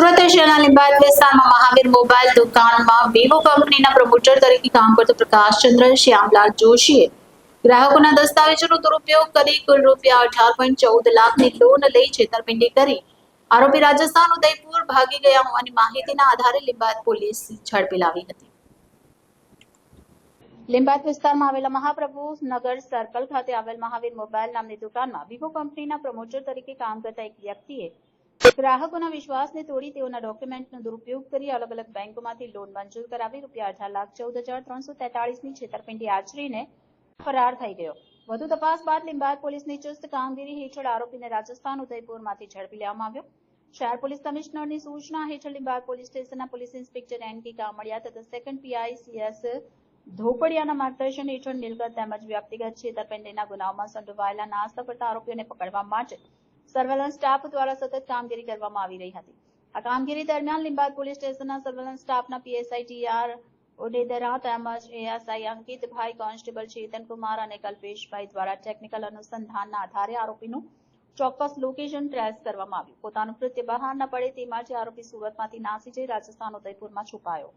સુરત શહેરના લીંબાયત વિસ્તારમાં મહાવીર મોબાઈલ દુકાનમાં વિવો કંપનીના પ્રમોટર તરીકે કામ કરતો પ્રકાશચંદ્ર શ્યામલાલ જોશીએ. ગ્રાહકોના દસ્તાવેજોનો દુરુપયોગ કરી કુલ રૂપિયા અઢાર પોઈન્ટ ચૌદ લાખની લોન લઈ છેતરપિંડી કરી. આરોપી રાજસ્થાન ઉદયપુર ભાગી ગયા હોવાની માહિતીના આધારે લીંબાયત પોલીસ ઝડપી લાવી હતી. લીંબાયત વિસ્તારમાં આવેલા મહાપ્રભુ નગર સર્કલ ખાતે આવેલ મહાવીર મોબાઈલ નામની દુકાનમાં વિવો કંપનીના પ્રમોટર તરીકે કામ કરતા એક વ્યક્તિએ ગ્રાહકોના વિશ્વાસને તોડી તેઓના ડોક્યુમેન્ટનો દુરુપયોગ કરી અલગ અલગ બેંકોમાંથી લોન મંજૂર કરાવી રૂપિયા અઢાર લાખ ચૌદ હજાર ત્રણસો તેતાળીસની છેતરપિંડી આચરીને ફરાર થઈ ગયો. વધુ તપાસ બાદ લીંબાયત પોલીસની ચુસ્ત કામગીરી હેઠળ આરોપીને રાજસ્થાન ઉદયપુરમાંથી ઝડપી લેવામાં આવ્યો. શહેર પોલીસ કમિશનરની સૂચના હેઠળ લીંબાયત પોલીસ સ્ટેશનના police inspector N K Kamdiya તથા સેકન્ડ પીઆઈ ધોપડિયાના માર્ગદર્શન હેઠળ નીલગત તેમજ વ્યક્તિગત છેતરપિંડીના ગુનાઓમાં સંડોવાયેલા નાસ્તા કરતા આરોપીઓને પકડવા માટે સર્વેલન્સ સ્ટાફ દ્વારા સતત કામગીરી કરવામાં આવી રહી હતી. આ કામગીરી દરમિયાન લીંબાદ પોલીસ સ્ટેશનના સર્વેલન્સ સ્ટાફના પીએસઆઈ ટીઆર ઓડેદરા તેમજ એએસઆઈ અંકિતભાઈ, કોન્સ્ટેબલ ચેતનકુમાર અને કલ્પેશભાઈ દ્વારા ટેકનિકલ અનુસંધાનના આધારે આરોપીનું ચોક્કસ લોકેશન ટ્રેસ કરવામાં આવ્યું. પોતાનું કૃત્ય બહાર ન પડે તે માટે આરોપી સુરતમાંથી નાસી જઈ રાજસ્થાન ઉદયપુરમાં છુપાયો.